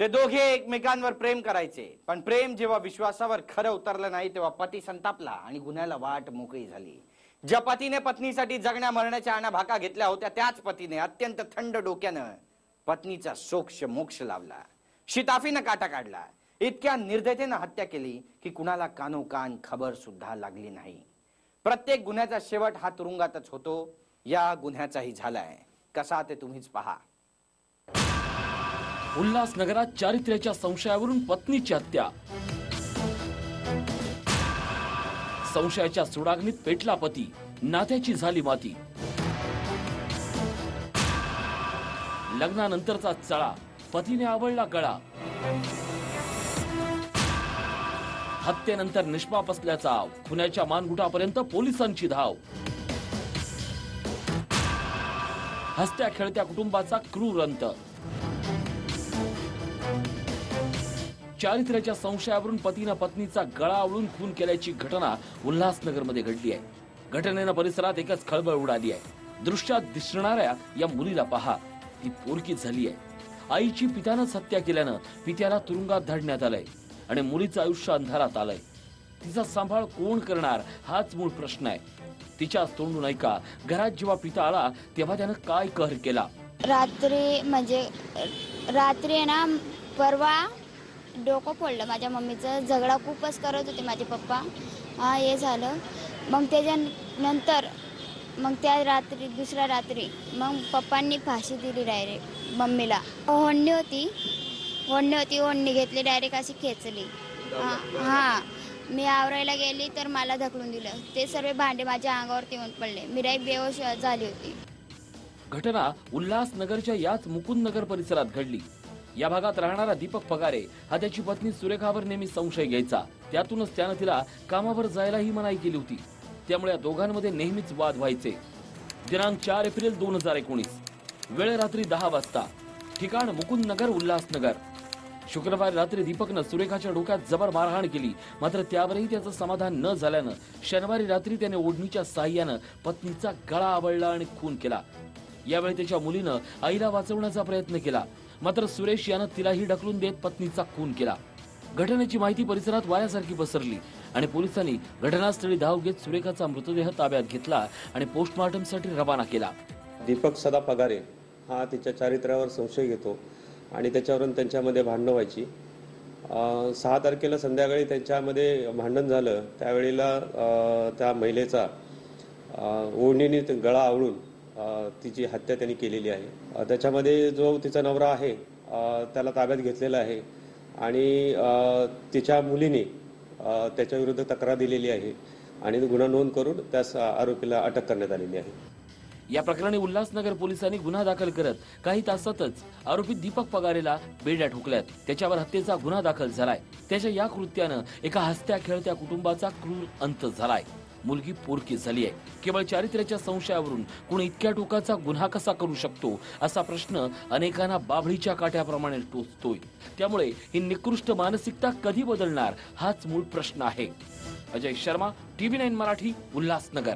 ते दोघे एकमेकांवर प्रेम करायचे. पण प्रेम जेव्हा विश्वासावर खरं उतरलं नाही तेव्हा पती संतापला आणि गुन्ह्याला वाट मोकळी झाली. ज्या पतीने पत्नीसाठी जगण्या मरण्याच्या अनाभाका घेतल्या होत्या त्याच पतीने अत्यंत थंड डोक्यानं पत्नीचा सोक्ष मोक्ष लावला. शिताफीनं काटा काढला. इतक्या निर्दयतेनं हत्या केली की कुणाला कानोकान खबर सुद्धा लागली नाही. प्रत्येक गुन्ह्याचा शेवट हा तुरुंगातच होतो. या गुन्ह्याचाही झालाय. कसा ते तुम्हीच पहा. उल्हासनगरात चारित्र्याच्या संशयावरून पत्नीची हत्या. संशयाच्या सुडाग्नीत पेटला पती. नात्याची झाली माती. लग्नानंतरचा चळा. पतीने आवडला गळा. हत्येनंतर निष्पाप असल्याचा खुन्याच्या मानगुटापर्यंत पोलिसांची धाव. हसत्या खेळत्या कुटुंबाचा क्रूर अंत. चारित्र्याच्या संशयावरून पतीनं पत्नीचा गळा आवळून खून केल्याची घटना उल्हासनगरमध्ये घडली आहे. घटनेनं परिसरात एकच खळबळ उडाली आहे. दृश्यात दिसणाऱ्या या मुलीला पहा. ती पोरकी झाली आहे. आईची पित्यानंच हत्या केल्यानं पित्याला तुरुंगात धाडण्यात आलंय आणि मुलीचं आयुष्य अंधारात आलंय. तिचा सांभाळ कोण करणार हाच मूळ प्रश्न आहे. तिच्या तोंडून ऐका. घरात जेव्हा पिता आला तेव्हा त्यानं काय कहर केला? रात्री म्हणजे रात्री ना परवा डोकं फोडलं. माझ्या मम्मीचं झगडा खूपच करत होते माझे पप्पा. हा हे झालं. मग त्याच्यानंतर मग त्या रात्री दुसऱ्या रात्री मग पप्पांनी फाशी दिली डायरेक्ट मम्मीला. ओढणी होती. ओढणी होती ओढणी घेतली डायरेक्ट अशी खेचली. हां मी आवरायला गेली तर मला ढकलून दिलं. ते सर्व भांडे माझ्या अंगावरती येऊन पडले. मी डायरेक्ट बेहोश झाली होती. घटना उल्हासनगरच्या याच मुकुंदनगर परिसरात घडली. या भागात राहणारा दीपक पगारे हा त्याची पत्नी सुरेखावर नेहमी संशय घ्यायचा. त्यातूनच त्यानं तिला कामावर जायलाही मनाई केली होती. त्यामुळे या दोघांमध्ये नेहमीच वाद व्हायचे. दिनांक चार एप्रिल दोन हजार एकोणीस. वेळ रात्री दहा वाजता. ठिकाण मुकुंदनगर उल्हासनगर. शुक्रवारी रात्री दीपकनं सुरेखाच्या डोक्यात जबर मारहाण केली. मात्र त्यावरही त्याचं समाधान न झाल्यानं शनिवारी रात्री त्याने ओढणीच्या साह्यानं पत्नीचा गळा आवळला आणि खून केला. यावेळी त्याच्या मुलीनं आईला वाचवण्याचा प्रयत्न केला. मात्र सुरेश यानं तिलाही ढकलून देत पत्नीचा खून केला. घटनेची माहिती परिसरात वाऱ्यासारखी पसरली आणि पोलिसांनी घटनास्थळी धाव घेत सुरेखाचा मृतदेह ताब्यात घेतला आणि पोस्टमॉर्टमसाठी रवाना केला. दीपक सदा पगारे हा तिच्या चारित्र्यावर संशय घेतो आणि त्याच्यावरून त्यांच्यामध्ये भांडणं व्हायची. सहा तारखेला संध्याकाळी त्यांच्यामध्ये भांडण झालं. त्यावेळेला त्या महिलेचा ओढणीने गळा आवळून तिची हत्या त्यांनी केलेली आहे. त्याच्यामध्ये जो तिचा नवरा आहे त्याला ताब्यात घेतलेला आहे. आणि तिच्या मुलीने त्याच्याविरुद्ध तक्रार दिलेली आहे. आणि गुन्हा नोंद करून त्यास आरोपीला अटक करण्यात आलेली आहे. या प्रकरणी उल्हासनगर पोलिसांनी गुन्हा दाखल करत काही तासातच आरोपी दीपक पगारेला बेड्या ठोकल्यात. त्याच्यावर हत्येचा गुन्हा दाखल झालाय. त्याच्या या कृत्यानं एका हसत्या खेळत्या कुटुंबाचा क्रूर अंत झालाय. मुलगी पोरकी झाली आहे. केवळ चारित्र्याच्या संशयावरून कुणी इतक्या टोकाचा गुन्हा कसा करू शकतो असा प्रश्न अनेकांना बाभळीच्या काठ्याप्रमाणे टोचतोय. त्यामुळे ही निकृष्ट मानसिकता कधी बदलणार हाच मूळ प्रश्न आहे. Ajay Sharma TV nine Marathi Ulhasnagar.